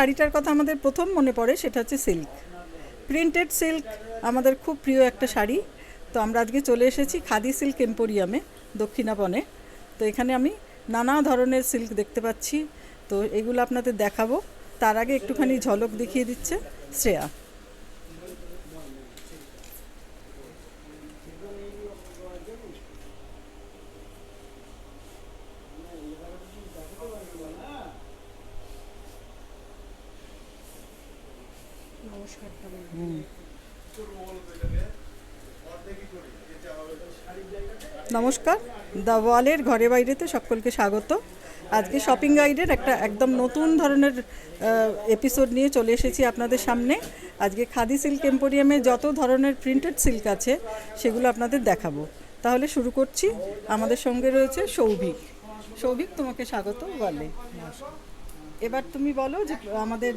শাড়িটার কথা আমাদের প্রথম মনে পড়ে, সেটা হচ্ছে সিল্ক প্রিন্টেড সিল্ক আমাদের খুব প্রিয় একটা শাড়ি। তো আমরা আজকে চলে এসেছি খাদি সিল্ক এম্পোরিয়ামে দক্ষিণাপনে তো এখানে আমি নানা ধরনের সিল্ক দেখতে পাচ্ছি। তো এগুলো আপনাদের দেখাবো। তার আগে একটুখানি ঝলক দেখিয়ে দিচ্ছে শ্রেয়া। নমস্কার। দ্য ওয়ালের ঘরে বাইরেতে সকলকে স্বাগত। আজকে শপিং গাইডের একটা একদম নতুন ধরনের এপিসোড নিয়ে চলে এসেছি আপনাদের সামনে। আজকে খাদি সিল্ক এম্পোরিয়ামে যত ধরনের প্রিন্টেড সিল্ক আছে, সেগুলো আপনাদের দেখাবো। তাহলে শুরু করছি। আমাদের সঙ্গে রয়েছে সৌভিক। সৌভিক, তোমাকে স্বাগত বলে এবার তুমি বলো যে আমাদের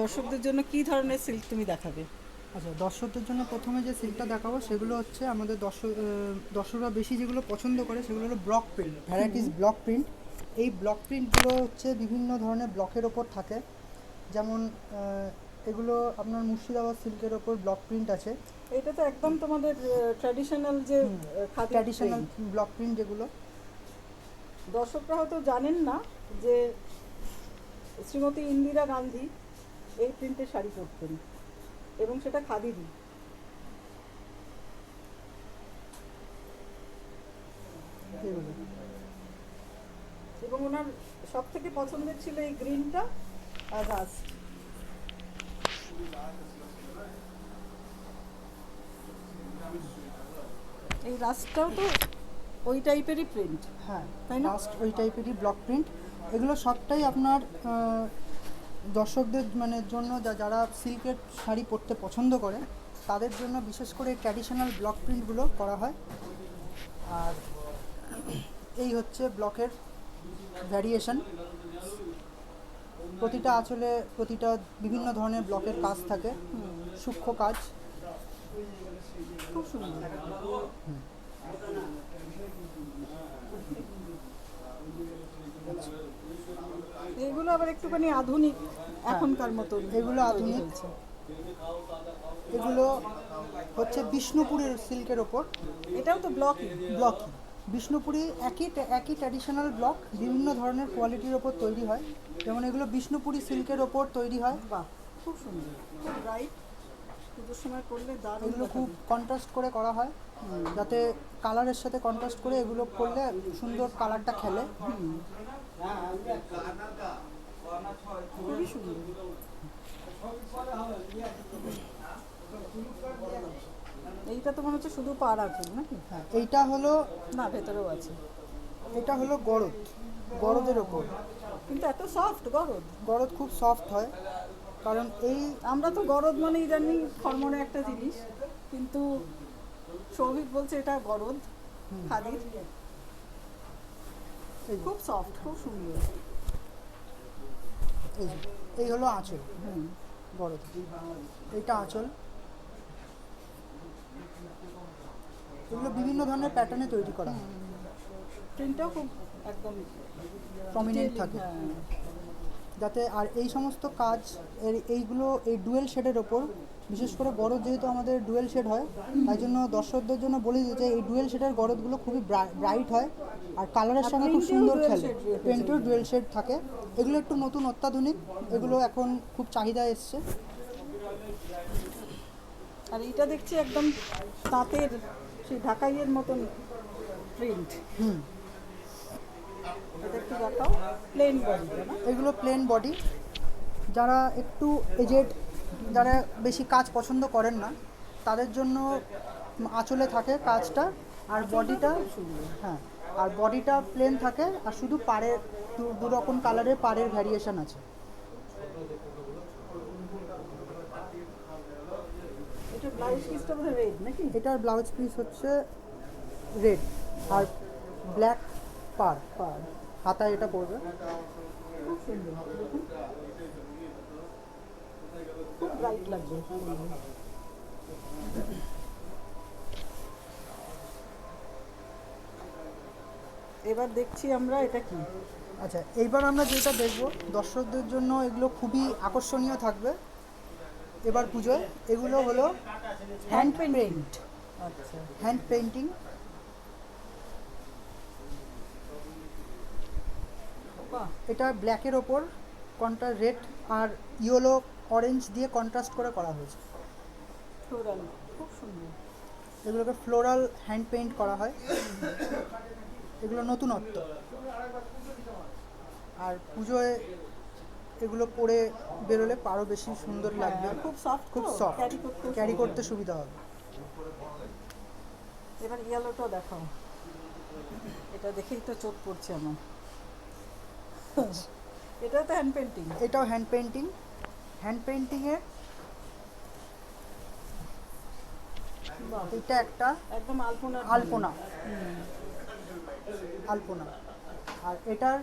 দর্শকদের জন্য কি ধরনের সিল্ক তুমি দেখাবে? আচ্ছা দর্শকদের জন্য প্রথমে যে সিল্কটা দেখাবো সেগুলো হচ্ছে আমাদের দর্শক দর্শকরা বেশি যেগুলো পছন্দ করে সেগুলো হলো block print varieties block print এই ব্লক প্রিন্টগুলো হচ্ছে বিভিন্ন ধরনের ব্লকের ওপর থাকে। যেমন এগুলো আপনার মুর্শিদাবাদ সিল্কের ওপর ব্লক প্রিন্ট আছে। এটা তো একদম তোমাদের ট্র্যাডিশনাল যে ট্র্যাডিশনাল ব্লক প্রিন্ট যেগুলো। দর্শকরা হয়তো জানেন না যে শ্রীমতী ইন্দিরা গান্ধী এই প্রিন্টের শাড়ি পরতেন এবং সেটা খাদিরই এবং ওনার সব থেকে পছন্দের ছিল এই গ্রিনটা আর রাস্ট। এই রাস্টটাও তো ওই টাইপেরই প্রিন্ট হ্যাঁ তাই না? ওই টাইপেরই ব্লক প্রিন্ট এগুলো সবটাই আপনার দর্শকদের মানে জন্য যারা সিল্কের শাড়ি পরতে পছন্দ করে, তাদের জন্য বিশেষ করে ট্র্যাডিশনাল ব্লক প্রিন্টগুলো করা হয়। আর এই হচ্ছে ব্লকের ভ্যারিয়েশন প্রতিটা আঁচলে প্রতিটা বিভিন্ন ধরনের ব্লকের কাজ থাকে। সূক্ষ্ম কাজ। খুব সুন্দর এইগুলো আবার একটুখানি আধুনিক এখনকার মতো এগুলো আধুনিক। এগুলো হচ্ছে বিষ্ণুপুরের সিল্কের ওপর। এটাও তো ব্লকই। ব্লক বিষ্ণুপুরি একই একই ট্র্যাডিশনাল ব্লক বিভিন্ন ধরনের কোয়ালিটির ওপর তৈরি হয়। যেমন এগুলো বিষ্ণুপুরি সিল্কের ওপর তৈরি হয়। বাহ খুব সুন্দর। খুব ব্রাইট পুজোর সময় করলে দারুণ এগুলো খুব কন্ট্রাস্ট করে করা হয়। যাতে কালারের সাথে কন্ট্রাস্ট করে এগুলো করলে সুন্দর কালারটা খেলে। সুন্দর এইটা তো মনে হচ্ছে শুধু পার আছে নাকি? হ্যাঁ এইটা হলো না ভেতরেও আছে। এটা হলো গরদ। গরদের ওপর। কিন্তু এত সফট গরদ। গরদ খুব সফট হয় কারণ এই আমরা তো গরদ মানে ইদানিং খরমনে একটা জিনিস কিন্তু সৌভিক বলছে এটা গরদ খাদির। খুব সফট খুব সুন্দর। এই যে, এই হলো আঁচল। হুম বড় এইটা আঁচল। এগুলো বিভিন্ন ধরনের প্যাটার্নে তৈরি করা। হয় প্রিন্টটাও খুব একদম প্রমিনেন্ট থাকে। হ্যাঁ। যাতে আর এই সমস্ত কাজ এর এইগুলো এই ডুয়েল শেডের ওপর বিশেষ করে গরদ যেহেতু আমাদের ডুয়েল শেড হয় তাই জন্য দর্শকদের জন্য বলে বলি যে এই ডুয়েল শেডের গরদগুলো খুবই ব্রাইট হয় আর কালারের সঙ্গে খুব সুন্দর খেলে। পেন্টেও ডুয়েল শেড থাকে। এগুলো একটু নতুন অত্যাধুনিক এগুলো এখন খুব চাহিদা এসছে। আর এটা দেখছি একদম তাঁতের সেই ঢাকাইয়ের মতন প্রিন্ট হুম। একটু দেখাও প্লেন বডি এগুলো প্লেন বডি যারা একটু এজেড যারা বেশি কাজ পছন্দ করেন না তাদের জন্য আঁচলে থাকে কাজটা আর বডিটা হ্যাঁ আর বডিটা প্লেন থাকে আর শুধু পাড়ের দু- রকম কালারের পাড়ের ভ্যারিয়েশন আছে। এটার ব্লাউজ পিস হচ্ছে রেড আর ব্ল্যাক পার পার। হাতায় এটা পড়বে খুব সুন্দর খুব ব্রাইট লাগবে। এবার দেখছি আমরা এটা কি। আচ্ছা এইবার আমরা যেটা দেখব দর্শকদের জন্য এগুলো খুবই আকর্ষণীয় থাকবে। এবার পুজোয় এগুলো হলো হ্যান্ড পেইন্ট আচ্ছা। হ্যান্ড পেইন্টিং এটা ব্ল্যাকের ওপর কন্ট্রা রেড আর ইয়েলো অরেঞ্জ দিয়ে কন্ট্রাস্ট করে করা হয়েছে। ফ্লোরাল খুব সুন্দর। এগুলোকে ফ্লোরাল হ্যান্ড পেইন্ট করা হয়। এগুলো নতুনত্ব। আর পুজোয় এগুলো পরে বেরোলে আরও বেশি সুন্দর লাগবে। হ্যাঁ, খুব সফট খুব সফট ক্যারি করতে সুবিধা হবে। এবার ইয়েলোটা দেখাও। এটা দেখেই তো চোখ পড়ছে আমার। এটা তো হ্যান্ড পেন্টিং এটাও হ্যান্ড পেন্টিং হ্যান্ড পেইন্টিংয়ে এটা একটা একদম আলপনা। আলপনা। আলপনা। আর এটার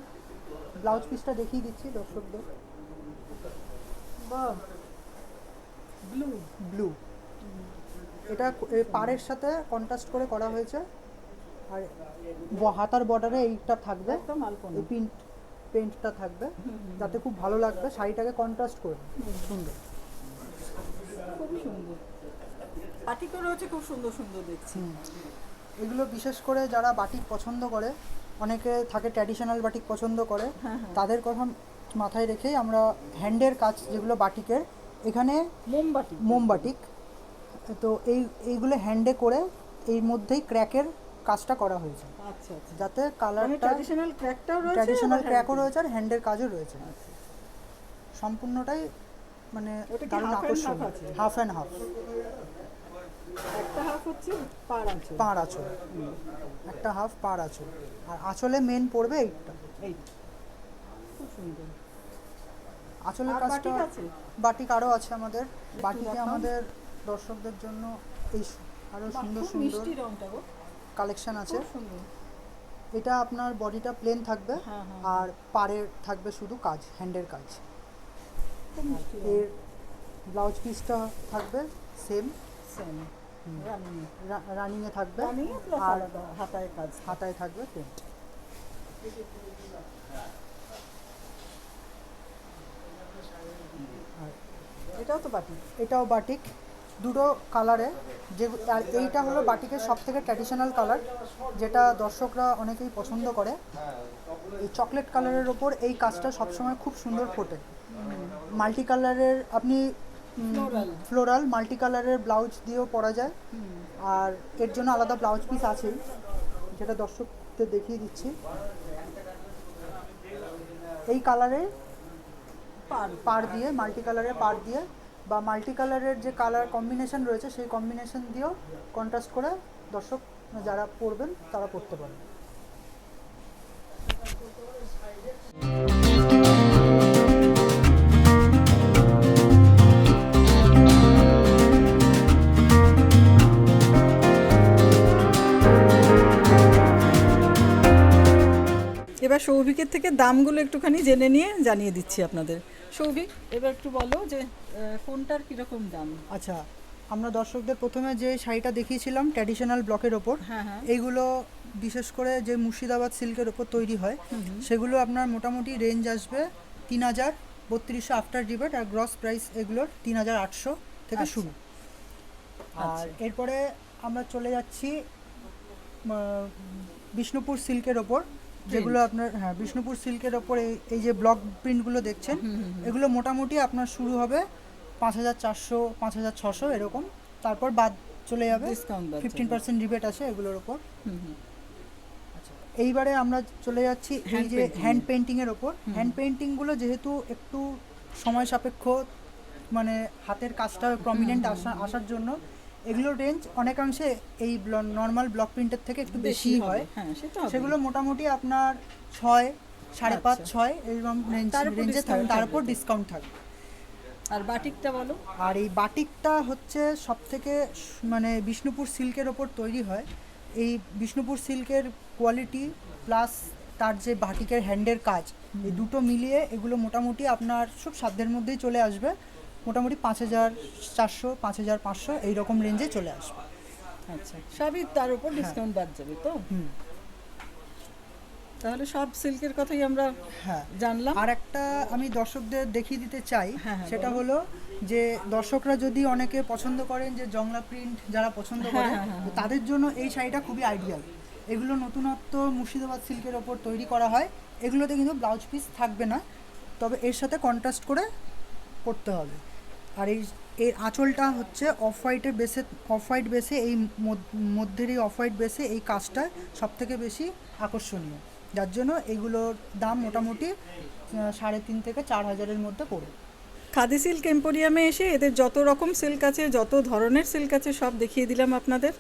ব্লাউজ পিসটা দেখিয়ে দিচ্ছি দর্শকদের। বাহ। ব্লু ব্লু এটা পাড়ের সাথে কন্ট্রাস্ট করে করা হয়েছে। আর হাতার বর্ডারে এইটা থাকবে। একদম আলপনা। প্রিন্ট পেন্টটা থাকবে যাতে খুব ভালো লাগবে শাড়িটাকে কন্ট্রাস্ট করবে সুন্দর। খুবই সুন্দর। রয়েছে খুব সুন্দর সুন্দর দেখছি। এগুলো বিশেষ করে যারা বাটিক পছন্দ করে অনেকে থাকে ট্র্যাডিশনাল বাটিক পছন্দ করে হ্যাঁ, হ্যাঁ। তাদের কথা মাথায় রেখেই আমরা হ্যান্ডের কাজ যেগুলো বাটিকের এখানে মোমবাতি মোমবাটিক তো এই এইগুলো হ্যান্ডে করে এই মধ্যেই ক্র্যাকের কাজটা করা হয়েছে। আচ্ছা আচ্ছা। যাতে কালারটা ট্র্যাডিশনাল ক্র্যাকটাও রয়েছে ট্র্যাডিশনাল ক্র্যাকও রয়েছে আর হ্যান্ডের কাজও রয়েছে। সম্পূর্ণটাই মানে দারুণ আকর্ষণ আছে? হাফ অ্যান্ড হাফ একটা হাফ হচ্ছে পাড় আঁচল। একটা হাফ পাড় আঁচল। আর আঁচলে মেন পড়বে এইটা এই খুব সুন্দর। আঁচলের কাজটা বাটিক আরও আছে আমাদের। বাটিকে আমাদের দর্শকদের জন্য এই সু- আরও সুন্দর সুন্দর মিষ্টি রংটা গো। কালেকশন আছে। এটা আপনার বডিটা প্লেন থাকবে হ্যাঁ, হ্যাঁ। আর পাড়ের থাকবে শুধু কাজ হ্যান্ডের কাজ। এর ব্লাউজ পিসটা থাকবে সেম সেম রানিংয়ে থাকবে। আর হাতায় কাজ। হাতায় থাকবে প্রিন্ট এটাও তো বাটিক এটাও বাটিক দুটো কালারে যে আর এইটা হলো বাটিকের সব থেকে ট্র্যাডিশনাল কালার যেটা দর্শকরা অনেকেই পছন্দ করে। এই চকলেট কালারের ওপর এই কাজটা সবসময় খুব সুন্দর ফোটে। মাল্টি কালারের আপনি ফ্লোরাল মাল্টি কালারের ব্লাউজ দিয়েও পরা যায়। আর এর জন্য আলাদা ব্লাউজ পিস আছেই যেটা দর্শকদের দেখিয়ে দিচ্ছি। এই কালারে পার পার দিয়ে মাল্টি কালারের পার দিয়ে বা মাল্টি কালারের যে কালার কম্বিনেশন রয়েছে, সেই কম্বিনেশন দিয়েও কন্ট্রাস্ট করে দর্শক যারা পড়বেন, তারা পরতে পারেন এবার সৌভিকের থেকে দামগুলো একটুখানি জেনে নিয়ে জানিয়ে দিচ্ছি আপনাদের। সৌভিক এবার একটু বলো যে কোনটার কীরকম দাম? আচ্ছা আমরা দর্শকদের প্রথমে যে শাড়িটা দেখিয়েছিলাম ট্র্যাডিশনাল ব্লকের ওপর হ্যাঁ হ্যাঁ। এইগুলো বিশেষ করে যে মুর্শিদাবাদ সিল্কের ওপর তৈরি হয় সেগুলো আপনার মোটামুটি রেঞ্জ আসবে তিন হাজার বত্রিশশো আফটার রিবেট আর গ্রস প্রাইস এগুলোর তিন হাজার আটশো থেকে আচ্ছা। শুরু। আর আচ্ছা। এরপরে আমরা চলে যাচ্ছি বিষ্ণুপুর সিল্কের ওপর। যেগুলো আপনার হ্যাঁ বিষ্ণুপুর সিল্কের ওপর এই যে ব্লক প্রিন্টগুলো দেখছেন এগুলো মোটামুটি আপনার শুরু হবে পাঁচ হাজার চারশো পাঁচ হাজার ছশো এরকম। তারপর বাদ চলে যাবে। ফিফটিন পার্সেন্ট রিবেট আছে এগুলোর ওপর। হুম এইবারে আমরা চলে যাচ্ছি এই যে হ্যান্ড পেন্টিং এর ওপর। হ্যান্ড পেন্টিংগুলো যেহেতু একটু সময় সাপেক্ষ মানে হাতের কাজটা প্রমিনেন্ট আসা আসার জন্য এগুলোর রেঞ্জ অনেকাংশে এই নর্মাল ব্লক প্রিন্টের থেকে একটু বেশি হয়। হ্যাঁ সেটা সেগুলো মোটামুটি আপনার ছয় সাড়ে পাঁচ আচ্ছা। ছয় এরকম রেঞ্জ তার উপর রেঞ্জে discount তার উপর ডিসকাউন্ট থাকবে। আর বাটিকটা বলো? আর এই বাটিকটা হচ্ছে সব থেকে মানে বিষ্ণুপুর সিল্কের ওপর তৈরি হয়। এই বিষ্ণুপুর সিল্কের কোয়ালিটি প্লাস তার যে বাটিকের হ্যান্ডের কাজ এই দুটো মিলিয়ে এগুলো মোটামুটি আপনার সব সাধ্যের মধ্যেই চলে আসবে। মোটামুটি পাঁচ হাজার চারশো পাঁচ হাজার পাঁচশো এইরকম রেঞ্জে চলে আসবে। আচ্ছা সবই তার উপর ডিসকাউন্ট বাদ যাবে তো? হুম। তাহলে সব সিল্কের কথাই আমরা হ্যাঁ। জানলাম। আর একটা আমি দর্শকদের দেখিয়ে দিতে চাই হ্যাঁ, হ্যাঁ, সেটা হলো যে দর্শকরা যদি অনেকে পছন্দ করেন যে জংলা প্রিন্ট যারা পছন্দ হ্যাঁ, করে হ্যাঁ, হ্যাঁ, হ্যাঁ। তাদের জন্য এই শাড়িটা খুবই আইডিয়াল এগুলো নতুনত্ব মুর্শিদাবাদ সিল্কের ওপর তৈরি করা হয়। এগুলোতে কিন্তু ব্লাউজ পিস থাকবে না তবে এর সাথে কন্ট্রাস্ট করে পরতে হবে। আর এই এর আঁচলটা হচ্ছে অফ হোয়াইটের বেসে অফ হোয়াইট বেসে এই মধ্য- মধ্যের এই অফ হোয়াইট বেসে এই কাজটা সব থেকে বেশি আকর্ষণীয়। যার জন্য এগুলোর দাম মোটামুটি সাড়ে তিন থেকে চার হাজারের মধ্যে পড়বে খাদি সিল্ক এম্পোরিয়ামে এসে এদের যত রকম সিল্ক আছে, যত ধরনের সিল্ক আছে, সব দেখিয়ে দিলাম আপনাদের।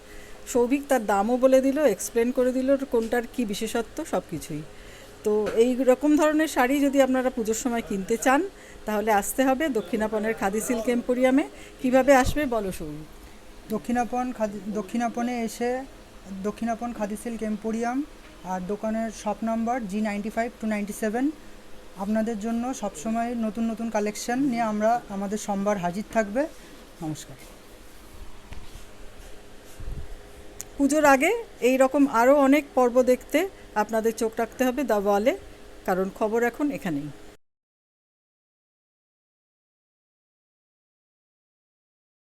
সৌভিক তার দামও বলে দিল এক্সপ্লেন করে দিল, কোনটার কি বিশেষত্ব সব কিছুই তো এই রকম ধরনের শাড়ি যদি আপনারা পুজোর সময় কিনতে চান তাহলে আসতে হবে দক্ষিণাপনের খাদি সিল্ক এম্পোরিয়ামে। কীভাবে আসবে বলো সৌভিক দক্ষিণাপন খাদি দক্ষিণাপনে এসে দক্ষিণাপন খাদি সিল্ক এম্পোরিয়াম আর দোকানের shop number G ninety five two ninety seven আপনাদের জন্য সবসময় নতুন নতুন কালেকশন নিয়ে আমরা আমাদের সোমবার হাজির থাকবে। নমস্কার। পুজোর আগে এই রকম আরও অনেক পর্ব দেখতে আপনাদের চোখ রাখতে হবে দ্য ওয়ালে কারণ খবর এখন এখানেই।